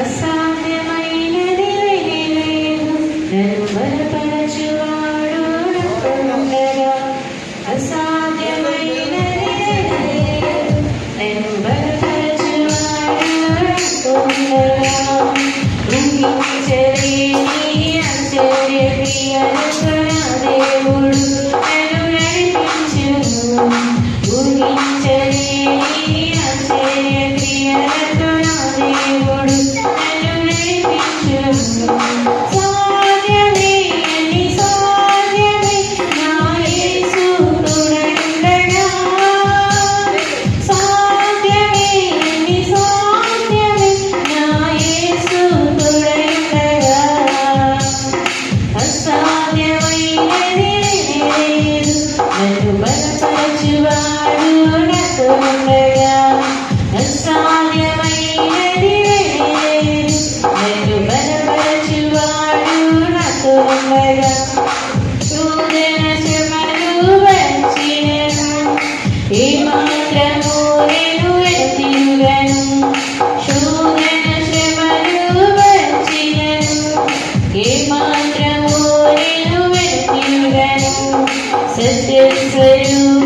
അസാധ്യమైన നിലയിലേക്കും നിർമ്മലപരച്ചുവാടോടുകൊണ്ടര അസാധ്യమైన നിലയിലേക്കും നിർമ്മലപരച്ചുവാടോടുകൊണ്ടര ചെറിയ ചെറിയ പ്രിയ ദേവുള്ളൂ. Set for you.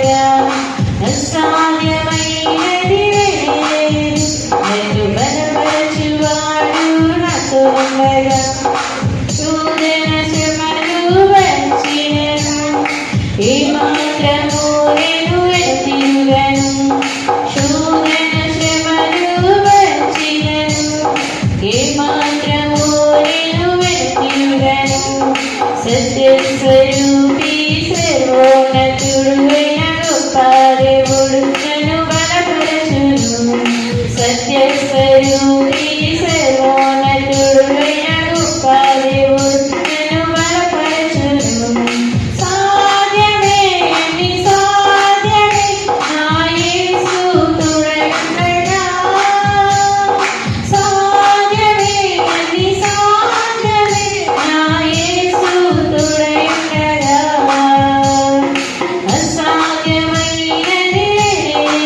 Se te suelo, pise, rogan.